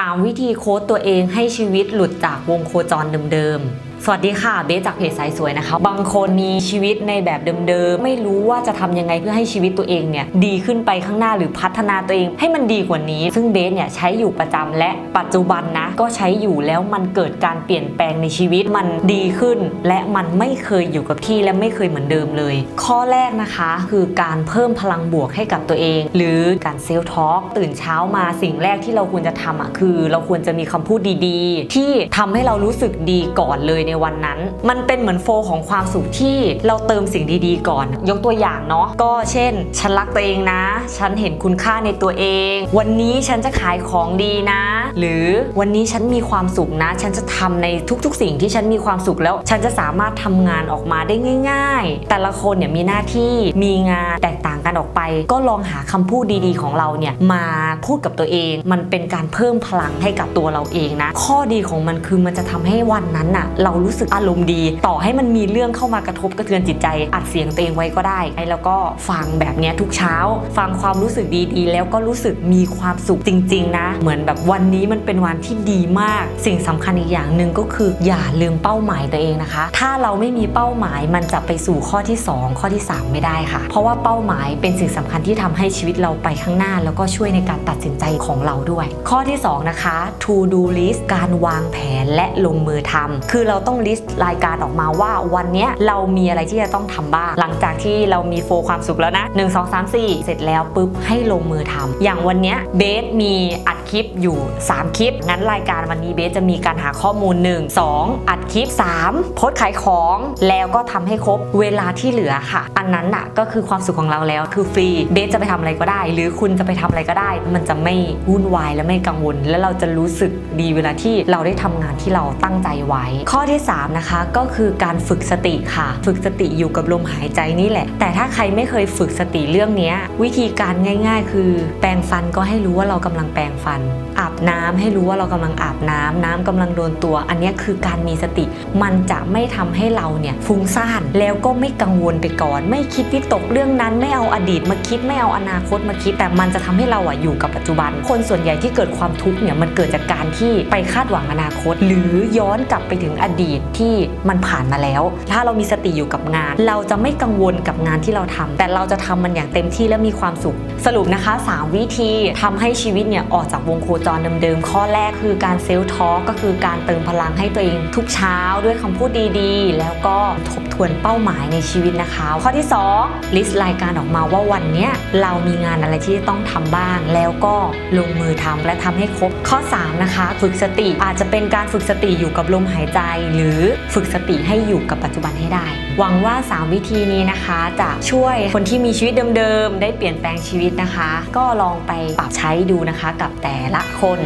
3 วิธีโค้ดตัวเองให้ชีวิตหลุดจากวงโคจรเดิมๆ สวัสดีค่ะเบสจากเพจสายสวยนะคะ บางคนมีชีวิตในแบบเดิมๆ ไม่รู้ว่าจะทำยังไงเพื่อให้ชีวิตตัวเองเนี่ยดีขึ้นไปข้างหน้าหรือพัฒนาตัวเองให้มันดีกว่านี้ ซึ่งเบสเนี่ยใช้อยู่ประจำและปัจจุบันนะก็ใช้อยู่แล้วมันเกิดการเปลี่ยนแปลงในชีวิตมันดีขึ้น และมันไม่เคยอยู่กับที่และไม่เคยเหมือนเดิมเลย ข้อแรกนะคะคือการเพิ่มพลังบวกให้กับตัวเอง หรือการเซลล์ทอล์กตื่นเช้ามาสิ่งแรกที่เราควรจะทำอะคือ เราควรจะมีคำพูดดีๆ ที่ทำให้เรารู้สึกดีก่อนเลยในวันนั้น มันเป็นเหมือนโฟลของความสุขที่เราเติมสิ่งดีๆ ก่อน ยกตัวอย่างเนาะก็เช่น ฉันรักตัวเองนะ ฉันเห็นคุณค่าในตัวเอง วันนี้ฉันจะขายของดีนะ หรือวันนี้ฉันมีความสุขนะ ฉันจะทำในทุกๆ สิ่งที่ฉันมีความสุขแล้ว ฉันจะสามารถทำงานออกมาได้ง่าย ๆ แต่ละคนเนี่ยมีหน้าที่มีงานแตกต่างกันออกไป ก็ลองหาคำพูดดีๆ ของเราเนี่ยมาพูดกับตัวเอง มันเป็นการเพิ่มพลังให้กับตัวเราเองนะ ข้อดีของมันคือมันจะทำให้วันนั้นน่ะเรารู้สึกอารมณ์ดี ต่อให้มันมีเรื่องเข้ามากระทบกระเทือนจิตใจ อัดเสียงตัวเองไว้ก็ได้แล้วก็ฟังแบบนี้ทุกเช้า ฟังความรู้สึกดีๆ แล้วก็รู้สึกมีความสุขจริง ๆ นะ เหมือนแบบวันนี้มันเป็นวันที่ดีมาก สิ่งสำคัญอีกอย่างหนึ่งก็คืออย่าลืมเป้าหมายตัวเองนะคะ ถ้าเราไม่มีเป้าหมายมันจะไปสู่ข้อที่ 2 ข้อที่ 3 ไม่ได้ค่ะ เพราะว่าเป้าหมายเป็นสิ่งสำคัญที่ทำให้ชีวิตเราไปข้างหน้า แล้วก็ช่วยในการตัดสินใจของเราด้วย ข้อที่ 2 นะคะ to do list การวางแผนและลงมือทำคือเราต้อง list รายการออกมาว่าวันนี้เรามีอะไรที่จะต้องทำบ้าง หลังจากที่เรามีโฟลความสุขแล้วนะ1 2 3 4 เสร็จแล้วปุ๊บให้ลงมือทำอย่างวันนี้เบสมีอัดคลิปอยู่ 3 คลิป งั้นรายการวันนี้เบสจะมีการหาข้อมูล 1 2 อัดคลิป 3 โพสขายของแล้วก็ทำให้ครบเวลาที่เหลือค่ะ อันนั้นน่ะก็คือความสุขของเราแล้วคือฟรีเบสจะไปทำอะไรก็ได้ หรือคุณจะไปทำอะไรก็ได้ มันจะไม่วุ่นวายและไม่กังวล และเราจะรู้สึกดีเวลาที่เราได้ทำงานที่เราตั้งใจไว้ ข้อที่3นะคะก็คือการฝึกสติค่ะ ฝึกสติอยู่กับลมหายใจนี่แหละ แต่ถ้าใครไม่เคยฝึกสติเรื่องนี้วิธีการง่าย ๆ คือ แปรงฟันก็ให้รู้ว่าเรากำลังแปรงฟัน อาบน้ำให้รู้ว่าเรากำลังอาบน้ำน้ำกำลังโดนตัว อันนี้คือการมีสติ มันจะไม่ทำให้เราเนี่ยฟุ้งซ่านแล้วก็ไม่กังวลไปก่อน ไม่คิดวิตกเรื่องนั้นไม่เอาอดีตมาคิดไม่เอาอนาคตมาคิด แต่มันจะทำให้เราอะอยู่กับปัจจุบัน คนส่วนใหญ่ที่เกิดความทุกข์เนี่ยมันเกิดจากการที่ไปคาดหวังอนาคต หรือย้อนกลับไปถึงอดีตที่มันผ่านมาแล้ว ถ้าเรามีสติอยู่กับงาน เราจะไม่กังวลกับงานที่เราทำแต่เราจะทำมันอย่างเต็มที่และมีความสุข สรุปนะคะ 3 วิธีทำให้ชีวิตเนี่ยออกจากวงโคจรเดิมๆ ข้อแรกคือการเซลล์ทอก็คือการเติมพลังให้ตัวเองทุกเช้าด้วยคำพูดดีๆ แล้วก็ทบทวนเป้าหมายในชีวิตนะคะ ข้อที่2ลิสต์รายการออกมาว่าวันเนี้ยเรามีงานอะไรที่ต้องทำบ้าง แล้วก็ลงมือทำและทำให้ครบข้อ 3 นะคะ ฝึกสติอาจจะเป็นการฝึกสติอยู่กับลมหายใจหรือฝึกสติให้อยู่กับปัจจุบันให้ได้ หวังว่า 3 วิธีนี้นะคะ จะช่วยคนที่มีชีวิตเดิมๆ ได้เปลี่ยนแปลงชีวิตนะคะ ก็ลองไปปรับใช้ดูนะคะกับแต่ละคน